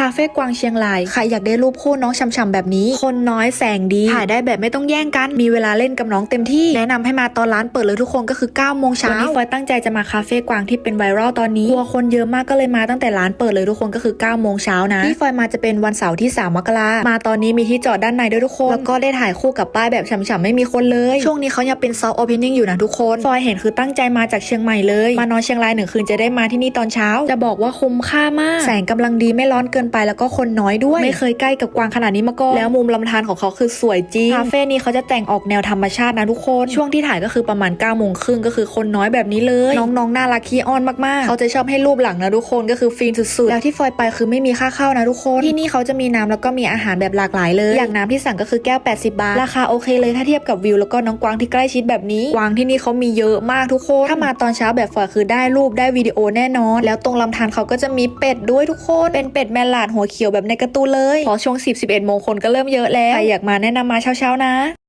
คาเฟ่กวางเชียงรายใครอยากได้รูปคู่น้องช่ำๆแบบนี้ คนน้อยแสงดีถ่ายได้แบบไม่ต้องแย่งกันมีเวลาเล่นกับน้องเต็มที่แนะนำให้มาตอนร้านเปิดเลยทุกคนก็คือ9โมงเช้าวันนี้ฟอยตั้งใจจะมาคาเฟ่กวางที่เป็นไวรัลตอนนี้กลัวคนเยอะมากก็เลยมาตั้งแต่ร้านเปิดเลยทุกคนก็คือ9โมงเช้านะที่ฟอยมาจะเป็นวันเสาร์ที่ 3 มกรามาตอนนี้มีที่จอดด้านในด้วยทุกคนแล้วก็ได้ถ่ายคู่กับป้ายแบบฉ่ำๆไม่มีคนเลย ช่วงนี้เขายังเป็นซอฟต์โอเพนนิ่งอยู่นะทุกคนฟอยเห็นคือตั้งใจมาจากเชียงใหม่เลย มานอนเชียงรายหนึ่งคืนจะได้มาที่นี่ตอนเช้า จะบอกว่าคุ้มค่ามาก แสงกำลังดีไม่ร้อนเกินไปแล้วก็คนน้อยด้วย ไม่เคยใกล้กับกวางขนาดนี้มาก่อนแล้วมุมลำธารของเขาคือสวยจริงคาเฟ่นี้เขาจะแต่งออกแนวธรรมชาตินะทุกคนช่วงที่ถ่ายก็คือประมาณ9ก้าโมงครึ่งก็คือคนน้อยแบบนี้เลย น้องๆน่ารักขี้อ้อนมากๆ เขาจะชอบให้รูปหลังนะทุกคนก็คือฟินสุดๆ แล้วที่ฟอยไปคือไม่มีค่าเข้านะทุกคนที่นี่เขาจะมีน้ำแล้วก็มีอาหารแบบหลากหลายเลย อย่างน้ำที่สั่งก็คือแก้ว 80 บาท ราคาโอเคเลยถ้าเทียบกับวิวแล้วก็น้องกวางที่ใกล้ชิดแบบนี้กวางที่นี่เขามีเยอะมากทุกคนถ้ามาตอนเช้าแบบฟอยคือได้รูปได้วิดีโอแน่นอน แล้วตรงลำธารเขาก็จะมีเป็ดด้วยทุกคนเป็นเป็ดแมลลาดหัวเขียวแบบในกระตูนเลย พอช่วง 10-11 โมงคนก็เริ่มเยอะแล้ว ใครอยากมาแนะนำมาเช้าๆนะ